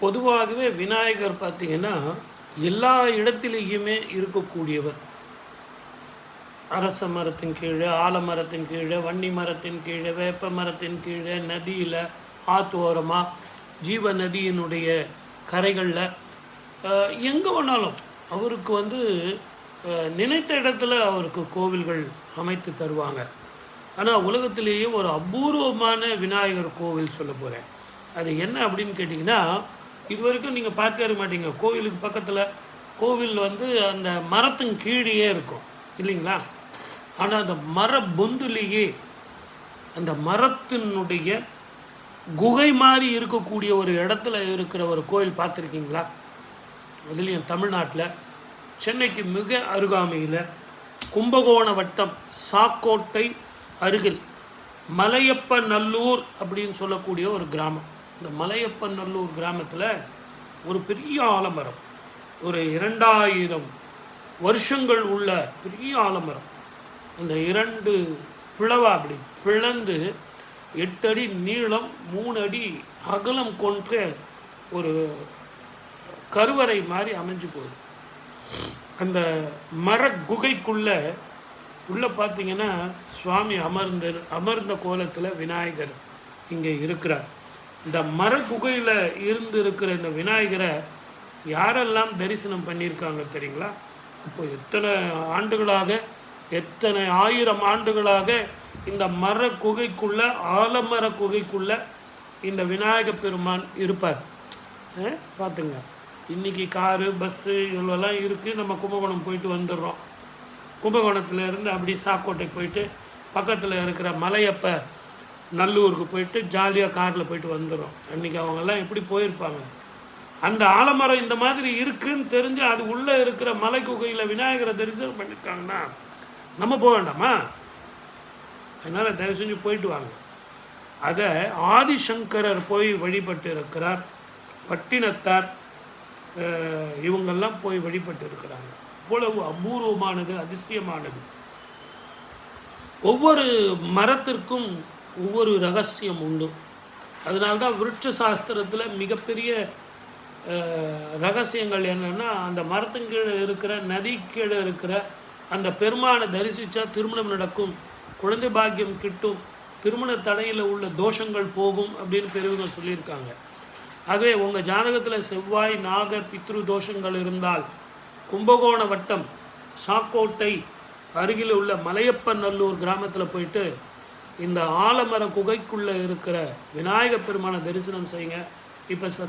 பொதுவாகவே விநாயகர் பார்த்தீங்கன்னா எல்லா இடத்திலேயுமே இருக்கக்கூடியவர். அரச மரத்தின் கீழே ஆலமரத்தின் கீழே வன்னி மரத்தின் கீழே வேப்ப மரத்தின் கீழே நதியில் ஆத்தோரமாக ஜீவ நதியினுடைய கரைகளில் எங்கே வேணாலும் அவருக்கு வந்து அஹ், நினைத்த இடத்துல அவருக்கு கோவில்கள் அமைத்து தருவாங்க. ஆனால் உலகத்திலேயே ஒரு அபூர்வமான விநாயகர் கோவில் சொல்ல போகிறேன் அது என்ன அப்படின்னு கேட்டிங்கன்னா இது வரைக்கும் நீங்கள் பார்க்க மாட்டீங்க. கோவிலுக்கு பக்கத்தில் கோவில் வந்து அந்த மரத்தின் கீழேயே இருக்கும். இல்லைங்களா? ஆனால் அந்த மர பொந்துலேயே அந்த மரத்தினுடைய குகை மாதிரி இருக்கக்கூடிய ஒரு இடத்துல இருக்கிற ஒரு கோயில் பார்த்துருக்கீங்களா? அதுலேயும் தமிழ்நாட்டில் சென்னைக்கு மிக அருகாமையில் கும்பகோண வட்டம் சாக்கோட்டை அருகில் மலையப்ப நல்லூர் அப்படின்னு சொல்லக்கூடிய ஒரு கிராமம். இந்த மலையப்பன் நல்லூர் கிராமத்தில் ஒரு பெரிய ஆலமரம். ஒரு இரண்டாயிரம் வருஷங்கள் உள்ள பெரிய ஆலமரம். அந்த இரண்டு பிளவா அப்படி பிளந்து எட்டு அடி நீளம் மூணு அடி அகலம் கொண்டு ஒரு கருவறை மாதிரி அமைஞ்சு போகுது. அந்த மர குகைக்குள்ள உள்ள பார்த்தீங்கன்னா சுவாமி அமர்ந்த அமர்ந்த கோலத்தில் விநாயகர் இங்கே இருக்கிறார். இந்த மர குகையில் இருந்து இருக்கிற இந்த விநாயகரை யாரெல்லாம் தரிசனம் பண்ணியிருக்காங்க தெரியுங்களா? இப்போ எத்தனை ஆண்டுகளாக எத்தனை ஆயிரம் ஆண்டுகளாக இந்த மர குகைக்குள்ள ஆலமர குகைக்குள்ள இந்த விநாயக பெருமான் இருப்பார்? பார்த்துங்க. இன்னைக்கு காரு பஸ்ஸு இவ்வளோலாம் இருக்குது நம்ம கும்பகோணம் போயிட்டு வந்துடுறோம். கும்பகோணத்துலேருந்து அப்படி சாக்கோட்டை போயிட்டு பக்கத்தில் இருக்கிற மலையப்ப நல்லூருக்கு போயிட்டு ஜாலியாக காரில் போயிட்டு வந்துடும் அன்றைக்கி அவங்கெல்லாம் எப்படி போயிருப்பாங்க? அந்த ஆலமரம் இந்த மாதிரி இருக்குன்னு தெரிஞ்சு அது உள்ளே இருக்கிற மலை குகையில் விநாயகரை தரிசனம் பண்ணியிருக்காங்கன்னா நம்ம போக வேண்டாமா? அதனால் தயவு செஞ்சு போயிட்டு வாங்க. அதை ஆதிசங்கரர் போய் வழிபட்டு இருக்கிறார் பட்டினத்தார் இவங்கெல்லாம் போய் வழிபட்டு இருக்கிறாங்க அவ்வளவு அபூர்வமானது அதிசயமானது. ஒவ்வொரு மரத்திற்கும் ஒவ்வொரு ரகசியம் உண்டு. அதனால்தான் விருட்ச சாஸ்திரத்தில் மிகப்பெரிய ரகசியங்கள் என்னென்னா அந்த மரத்துங்கீழே இருக்கிற நதி கீழே இருக்கிற அந்த பெருமானை தரிசித்தா திருமணம் நடக்கும் குழந்தை பாக்கியம் கிட்டும் திருமண தடையில் உள்ள தோஷங்கள் போகும் அப்படின்னு பெரியவங்க சொல்லியிருக்காங்க. ஆகவே உங்கள் ஜாதகத்தில் செவ்வாய் நாகர் பித்ரு தோஷங்கள் இருந்தால் கும்பகோண வட்டம் சாக்கோட்டை அருகில் உள்ள மலையப்பநல்லூர் கிராமத்தில் போயிட்டு இந்த ஆலமர குகைக்குள்ளே இருக்கிற விநாயகப் பெருமானை தரிசனம் செய்யுங்க. இப்போ